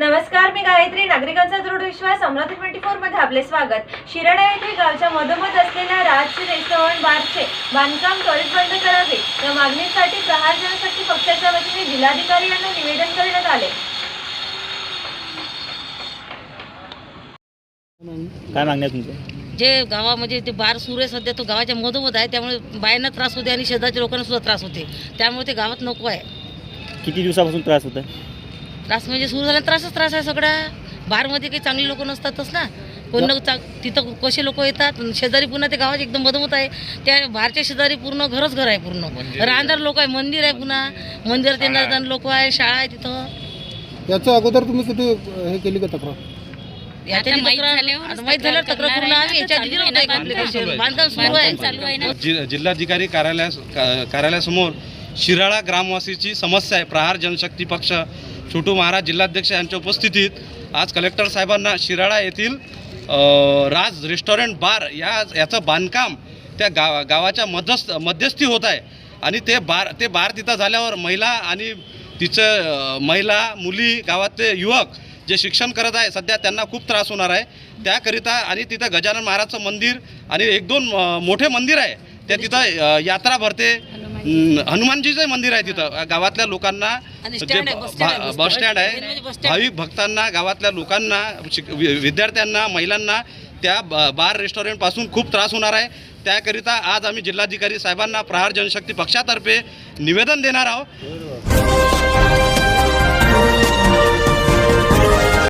नमस्कार मी गायत्री नागरिकांचा दृढ विश्वास अमरावती ट्वेंटी फोरमध्ये आपले स्वागत. शिराडा येथे गावच्या मधोमध असलेल्या राजचे रेस्टॉरंट बारचे बांधकाम त्वरित बंद करावे. या मागणीसाठी प्रहार जनशक्ती पक्षाच्या वतीने जिल्हाधिकारी यांना निवेदन करण्यात आले. काय मागण्या तुमचं? जे गावामध्ये ते बार सुरू आहे सध्या तो गावाच्या मधोमध आहे. त्यामुळे बायांना त्रास होते आणि शेजारच्या लोकांना सुद्धा त्रास होते. त्यामुळे ते गावात नको आहे. किती दिवसापासून त्रास होत आहे त्रास म्हणजे सुरू झाला त्रासच त्रास आहे सगळा. बारमध्ये काही चांगली लोक नसतातच ना. कोण चा तिथं कसे लोक येतात? शेजारी पुन्हा ते गावात एकदम मधोमध आहे. त्या बारच्या शेजारी पूर्ण घरच घर आहे पूर्ण. राहणार लोक आहे मंदिर आहे पुन्हा. मंदिरात येणार लोक आहे शाळा आहे तिथं. याच्या अगोदर तुम्ही किती हे केली का तक्रार? पूर्ण जिल्हाधिकारी कार्यालया कार्यालयासमोर शिराळा ग्रामवासीची समस्या आहे. प्रहार जनशक्ती पक्ष छोटू महाराज जिल्हाध्यक्ष यांच्या उपस्थितीत आज कलेक्टर साहेबांना शिराळा येथील राज रेस्टॉरंट बार या याचं बांधकाम त्या गावा गावाच्या मध्यस्थ मध्यस्थी होत आहे. आणि ते बार ते बार तिथं झाल्यावर महिला आणि तिचं महिला मुली गावातले युवक जे शिक्षण करत आहे सध्या त्यांना खूप त्रास होणार आहे. त्याकरिता आणि तिथं गजानन महाराजचं मंदिर आणि एक दोन मोठे मंदिर आहे. त्या तिथं यात्रा भरते. हनुमानजीचं मंदिर आहे तिथं. गावातल्या लोकांना जे आहे, आहे, बस स्टँड. आहे. म्हणजे stand. भाविक भक्तांना गावातल्या लोकांना विद्यार्थ्यांना महिलांना त्या बार रेस्टॉरंटपासून खूप त्रास होणार आहे. त्याकरिता आज आम्ही जिल्हाधिकारी साहेबांना प्रहार जनशक्ती पक्षातर्फे निवेदन देणार आहोत.